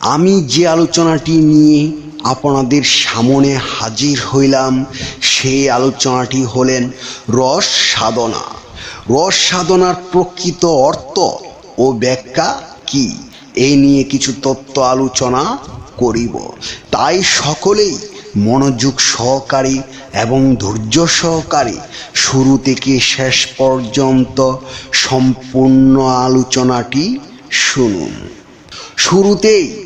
আমি যে আলোচনাটি নিয়ে আপনাদের সামনে হাজির হইলাম, সেই আলোচনাটি হলেন রস সাধনা। রস সাধনার প্রকৃত অর্থ ও ব্যাখ্যা কি? এই নিয়ে কিছু তত্ত্ব আলোচনা করিব। তাই সকলেই মনোযোগ সহকারী এবং ধৈর্য সহকারী শুরু থেকে শেষ পর্যন্ত সম্পূর্ণ আলোচনাটি শুনুন। শুরুতেই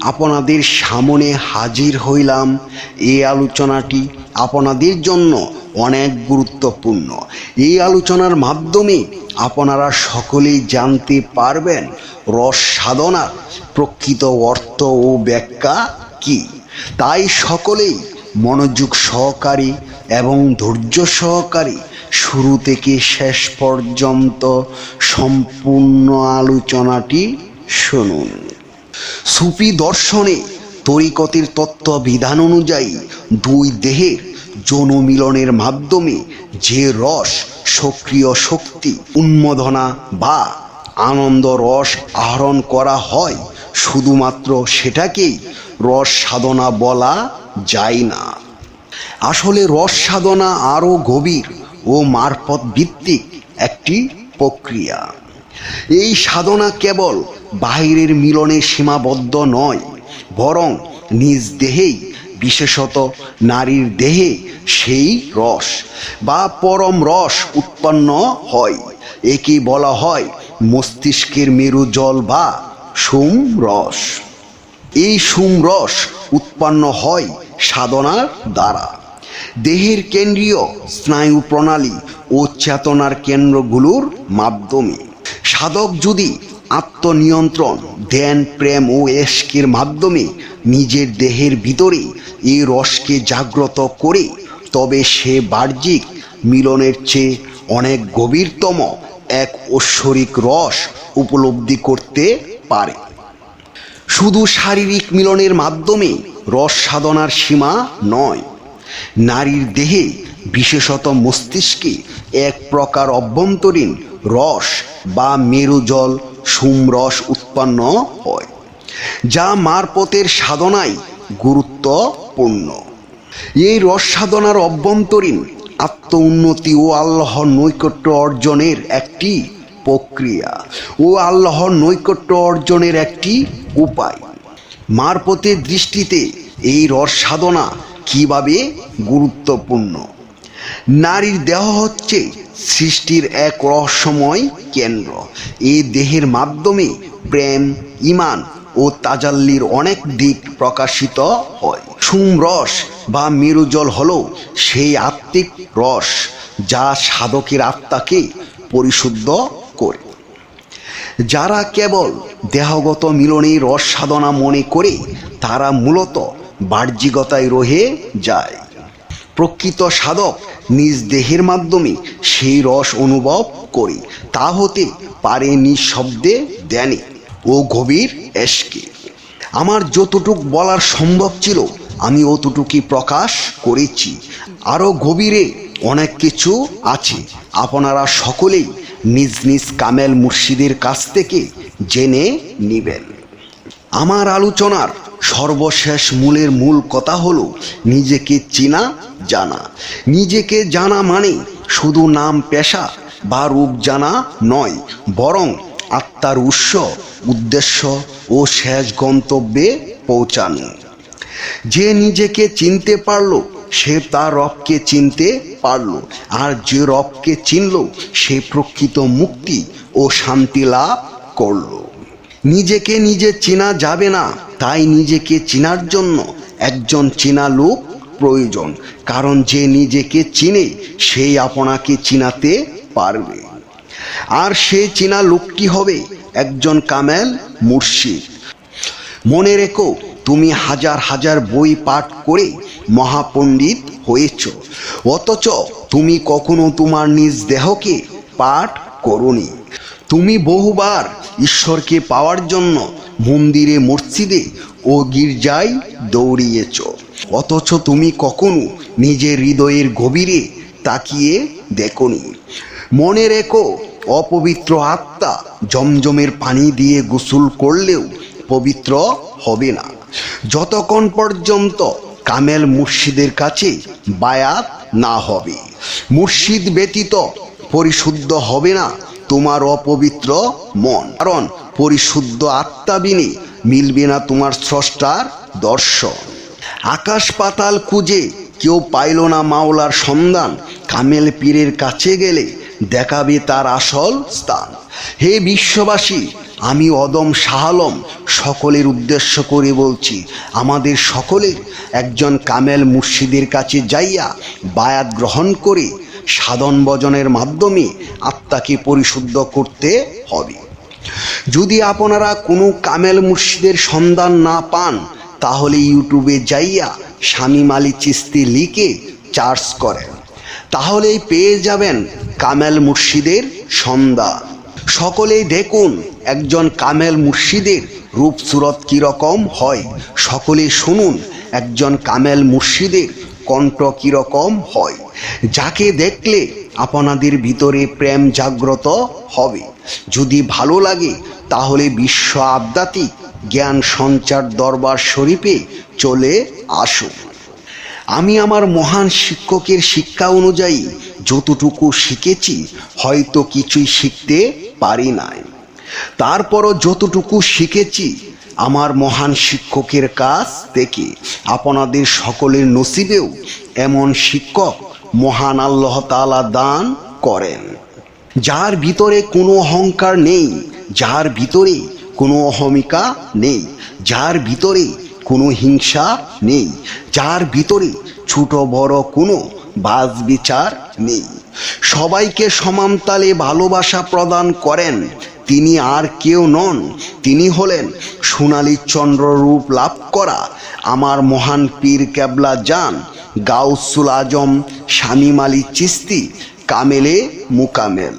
আপনাদের সামনে হাজির হইলাম। এই আলোচনাটি আপনাদের জন্য অনেক গুরুত্বপূর্ণ। এই আলোচনার মাধ্যমে আপনারা সকলেই জানতে পারবেন রস সাধনার প্রকৃত অর্থ ও ব্যাখ্যা কি। তাই সকলেই মনোযোগ সহকারী এবং ধৈর্য সহকারী শুরু থেকে শেষ পর্যন্ত সম্পূর্ণ আলোচনাটি শুনুন। সুফি দর্শনে তরিকতের তত্ত্ব বিধান অনুযায়ী দুই দেহের যৌন মিলনের মাধ্যমে যে রস সক্রিয় শক্তি উন্মোদনা বা আনন্দ রস আহরণ করা হয়, শুধুমাত্র সেটাকেই রস সাধনা বলা যায় না। আসলে রস সাধনা আরও গভীর ও মারফত ভিত্তিক একটি প্রক্রিয়া। এই সাধনা কেবল বাহিরের মিলনে সীমাবদ্ধ নয়, বরং নিজ দেহেই, বিশেষত নারীর দেহে সেই রস বা পরম রস উৎপন্ন হয়। একে বলা হয় মস্তিষ্কের মেরু জল বা সুম রস। এই সুম রস উৎপন্ন হয় সাধনার দ্বারা। দেহের কেন্দ্রীয় স্নায়ু প্রণালী ও চেতনার কেন্দ্রগুলোর মাধ্যমে। সাধক যদি আত্মনিয়ন্ত্রণ, ধ্যান, প্রেম ও এশকের মাধ্যমে নিজের দেহের ভিতরে এই রসকে জাগ্রত করে তবে সে বাহ্যিক মিলনের চেয়ে অনেক গভীরতম এক ঐশ্বরিক রস উপলব্ধি করতে পারে। শুধু শারীরিক মিলনের মাধ্যমে রস সাধনার সীমা নয়, নারীর দেহে বিশেষত মস্তিষ্কে এক প্রকার অভ্যন্তরীণ রস বা মেরুজল সুমরস উৎপন্ন হয়, যা মারপতের সাধনায় গুরুত্বপূর্ণ। এই রস সাধনার অভ্যন্তরীণ আত্ম উন্নতি ও আল্লাহর নৈকট্য অর্জনের একটি প্রক্রিয়া ও আল্লাহর নৈকট্য অর্জনের একটি উপায়। মারপতের দৃষ্টিতে এই রস সাধনা কীভাবে গুরুত্বপূর্ণ? নারীর দেহ হচ্ছে সৃষ্টির এক রহস্যময় কেন্দ্র। এই দেহের মাধ্যমে প্রেম, ইমান ও তাজাল্লির অনেক দিক প্রকাশিত হয়। সুম রস বা মেরুজল হল সেই আত্মিক রস যা সাধকের আত্মাকে পরিশুদ্ধ করে। যারা কেবল দেহগত মিলনে রস সাধনা মনে করে, তারা মূলত বাহ্যিকতায় রহে যায়। প্রকৃত সাধক নিজ দেহের মাধ্যমে সেই রস অনুভব করে। তা হতে পারে নিঃশব্দে ধ্যানে ও গভীর এশকে আমার যতটুক বলার সম্ভব ছিল, আমি অতটুকুই প্রকাশ করেছি। আরও গভীরে অনেক কিছু আছে। আপনারা সকলেই নিজ নিজ কামেল মুর্শিদের কাছ থেকে জেনে নিবেন। আমার আলোচনার সর্বশেষ মূলের মূল কথা হলো নিজেকে চেনা, জানা। নিজেকে জানা মানে শুধু নাম, পেশা বা রূপ জানা নয়, বরং আত্মার উৎস, উদ্দেশ্য ও শেষ গন্তব্যে পৌঁছানো। যে নিজেকে চিনতে পারল, সে তার রবকে চিনতে পারল, আর যে রবকে চিনল, সে প্রকৃত মুক্তি ও শান্তি লাভ করল। নিজেকে নিজে চেনা যাবে না, তাই নিজেকে চেনার জন্য একজন চেনা লোক প্রয়োজন, কারণ যে নিজেকে চিনে সেই আপনাকে চিনাতে পারবে। আর সে চেনা লোকটি হবে একজন কামেল মুর্শিদ। মনে রেখো, তুমি হাজার হাজার বই পাঠ করে মহাপণ্ডিত হয়েছ, অথচ তুমি কখনো তোমার নিজ দেহকে পাঠ করনি। তুমি বহুবার ঈশ্বরকে পাওয়ার জন্য মন্দিরে, মসজিদে ও গির্জায় দৌড়িয়েছ। অথচ তুমি কখনো নিজের হৃদয়ের গভীরে তাকিয়ে দেখনি। মনে রেখো, অপবিত্র আত্মা জমজমের পানি দিয়ে গোসল করলেও পবিত্র হবে না। যতক্ষণ পর্যন্ত কামেল মুর্শিদের কাছে বায়াত না হবে। মুর্শিদ ব্যতীত পরিশুদ্ধ হবে না। তোমার অপবিত্র মন। কারণ পরিশুদ্ধ আত্মা বিনে মিলবে না তোমার স্রষ্টার দর্শন। আকাশ পাতাল খুঁজে কেউ পাইল না মাওলার সন্ধান। কামেল পীরের কাছে গেলে দেখাবে তার আসল স্থান। হে বিশ্ববাসী, আমি অদম শাহালম সকলের উদ্দেশ্য করে বলছি, আমাদের সকলের একজন কামেল মুর্শিদের কাছে যাইয়া বায়াত গ্রহণ করে সাধন ভজনের মাধ্যমে আত্মাকে পরিশুদ্ধ করতে হবে। যদি আপনারা কোনো কামেল মুর্শিদের সন্ধান না পান, তাহলে ইউটিউবে যাইয়া স্বামী মালি চিস্তি লিখে চার্জ করেন। তাহলেই পেয়ে যাবেন কামেল মুর্শিদের সন্ধান। সকলেই দেখুন, একজন কামেল মুর্শিদের রূপ সুরত কীরকম হয়। সকলে শুনুন, একজন কামেল মুর্শিদের কণ্ঠ কীরকম হয়? যাকে দেখলে আপনাদের ভিতরে প্রেম জাগ্রত হবে। যদি ভালো লাগে, তাহলে বিশ্ব আধ্যাত্মিক জ্ঞান সঞ্চার দরবার শরীফে চলে আসুন। আমি আমার মহান শিক্ষকের শিক্ষা অনুযায়ী যতটুকু শিখেছি, হয়তো কিছুই শিখতে পারি নাই। তারপরও যতটুকু শিখেছি আমার মহান শিক্ষকের কাছ থেকে আপনাদের সকলের নসিবেও এমন শিক্ষক মহান আল্লাহ তাআলা দান করেন। যার ভিতরে কোনো অহংকার নেই, যার ভিতরে কোনো অহমিকা নেই, যার ভিতরে কোনো হিংসা নেই, যার ভিতরে ছোট বড় কোনো বাজ বিচার নেই। সবাইকে সমানতালে ভালোবাসা প্রদান করেন। তিনি আর কেউ নন। তিনি হলেন সোনালী চন্দ্র রূপ লাভ করা আমার মহান পীর কেবলা যান গাউসুল আজম, শামিম চিস্তি, কামেলে মুকামেল।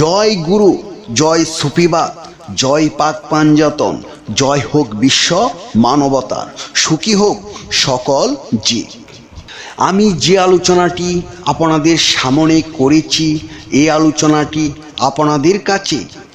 জয় গুরু, জয় সুফিবাদ জয় পাক পাঞ্জাতন, জয় হোক বিশ্ব মানবতার, সুখী হোক সকল জীব। আমি যে আলোচনাটি আপনাদের সামনে করেছি এই আলোচনাটি আপনাদের কাছে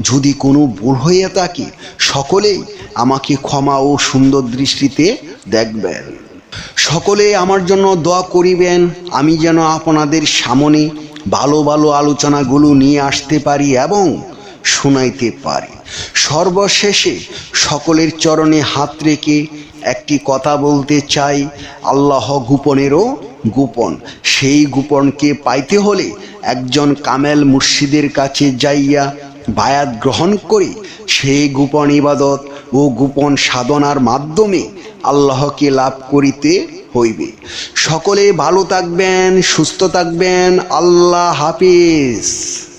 যদি কোনো ভুল হয়ে থাকে, সকলেই আমাকে ক্ষমা ও সুন্দর দৃষ্টিতে দেখবেন। সকলে আমার জন্য দোয়া করিবেন, আমি যেন আপনাদের সামনে ভালো ভালো আলোচনাগুলো নিয়ে আসতে পারি এবং শোনাইতে পারি। সর্বশেষে সকলের চরণে হাত রেখে একটি কথা বলতে চাই, আল্লাহ গোপনেরও গোপন। সেই গোপনকে পাইতে হলে একজন কামেল মুর্শিদের কাছে যাইয়া বায়াত গ্রহণ করে সেই গোপন ইবাদত ও গোপন সাধনার মাধ্যমে আল্লাহকে লাভ করিতে হইবে। সকলে ভালো থাকবেন, সুস্থ থাকবেন। আল্লাহ হাফিজ।